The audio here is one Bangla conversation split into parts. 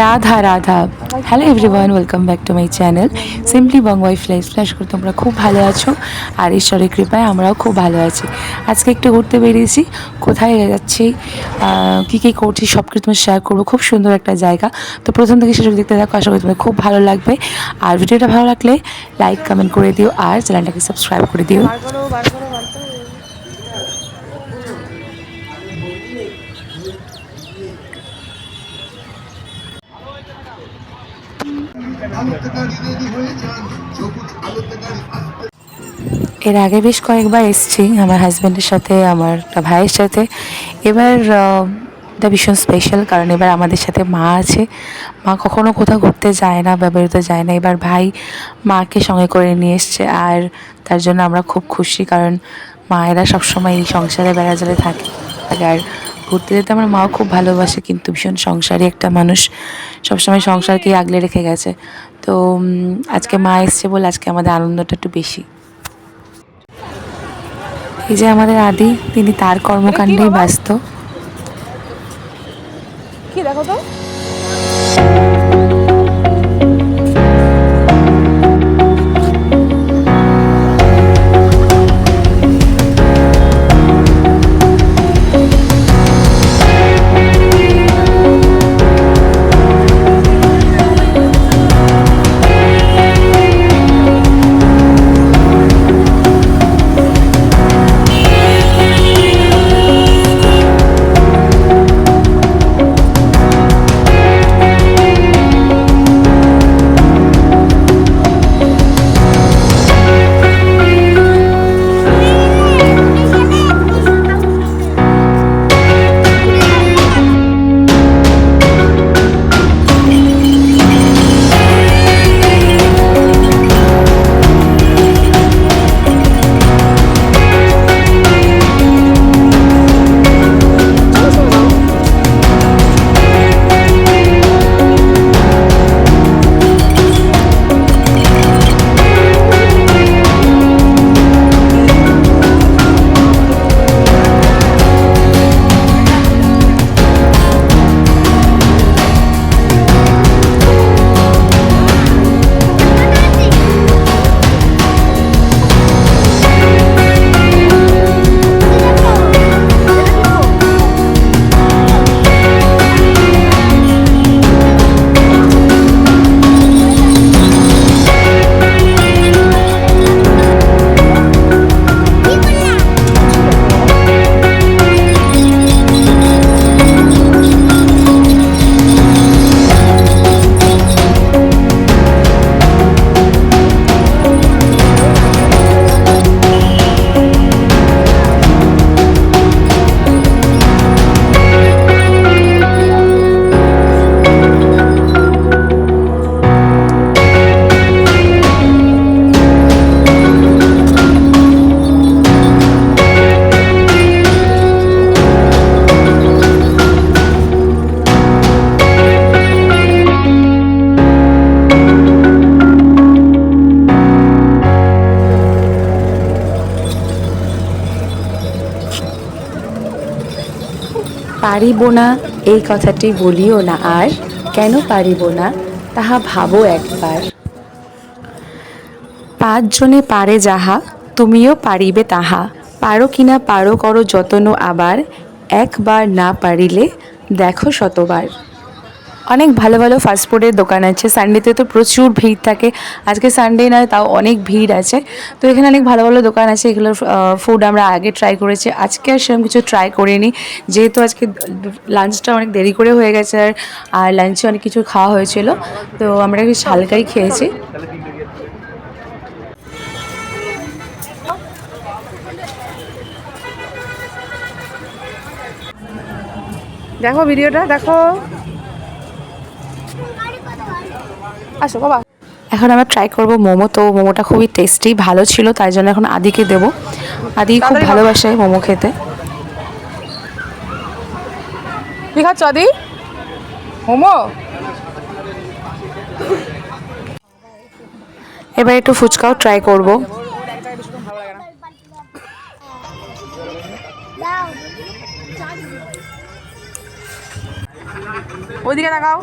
Radha Radha. Hello everyone welcome back to my channel simply Bong wife life flash করে তোমরা খুব ভালো আছো আর ঈশ্বরের কৃপায় আমরাও খুব ভালো আছি। আজকে একটু ঘুরতে বেরিয়েছি, কোথায় যাচ্ছি কী কী করছি সব কিছু তোমার শেয়ার করব। খুব সুন্দর একটা জায়গা। তো প্রথম থেকে সেটা দেখতে থাকো, আশা করি তোমার খুব ভালো লাগবে। আর ভিডিওটা ভালো লাগলে লাইক কমেন্ট করে দিও আর চ্যানেলটাকে সাবস্ক্রাইব করে দিও। এর আগে বেশ কয়েকবার এসেছি আমার হাজব্যান্ডের সাথে, আমার একটা ভাইয়ের সাথে। এবার এটা ভীষণ স্পেশাল কারণ এবার আমাদের সাথে মা আছে। মা কখনো কোথাও ঘুরতে যায় না বা বেরোতে যায় না। এবার ভাই মাকে সঙ্গে করে নিয়ে এসছে আর তার জন্য আমরা খুব খুশি কারণ মায়েরা সবসময় এই সংসারে বেড়াজালে থাকে। আর ঘুরতে যেতে আমার মাও খুব ভালোবাসে, কিন্তু ভীষণ সংসারী একটা মানুষ। সবসময় সংসারকে আগলে রেখে গেছে। তো আজকে মা এসছে বলে আজকে আমাদের আনন্দটা একটু বেশি। এই যে আমাদের আদি, তিনি তার কর্মকাণ্ডেই ব্যস্ত। কি দেখো তো? পারিব না, এই কথাটি বলিও না আর। কেন পারিব না, তাহা ভাবো একবার। পাঁচজনে পারে যাহা, তুমিও পারিবে তাহা। পারো কিনা পারো করো যতন আবার, একবার না পারিলে দেখো শতবার। অনেক ভালো ভালো ফাস্টফুডের দোকান আছে। সানডেতে তো প্রচুর ভিড় থাকে। আজকে সানডে নয়, তাও অনেক ভিড় আছে। তো এখানে অনেক ভালো ভালো দোকান আছে। এগুলোর ফুড আমরা আগে ট্রাই করেছি। আজকে আর সেরকম কিছু ট্রাই করিনি। যেহেতু আজকে লাঞ্চটা অনেক দেরি করে হয়ে গেছে আর আর লাঞ্চে অনেক কিছু খাওয়া হয়েছিল। তো আমরা বেশ হালকাই খেয়েছি। দেখো ভিডিওটা দেখো। আসো বাবা। এখন আমরা ট্রাই করব মোমো। তো মোমোটা খুবই টেস্টি ভালো ছিল তাই জন্য এখন আদিকে দেবো। আদি খুব ভালোবাসে মোমো খেতে। কি খাচ্ছ আদি? মোমো? এবার একটু ফুচকাও ট্রাই করব। ওইদিকে তাকাও।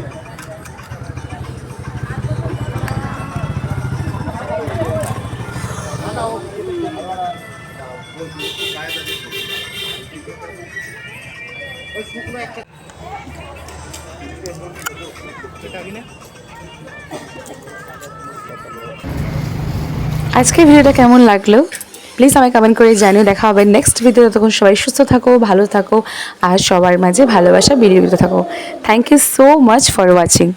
আজকে ভিডিওটা কেমন লাগল? প্লিজ আমায় কমেন্ট করে জানিও। দেখা হবে নেক্সট ভিডিও তখন সবাই সুস্থ থাকো, ভালো থাকো, আর সবার মাঝে ভালোবাসা বেরিয়ে থাকো। Thank you so much for watching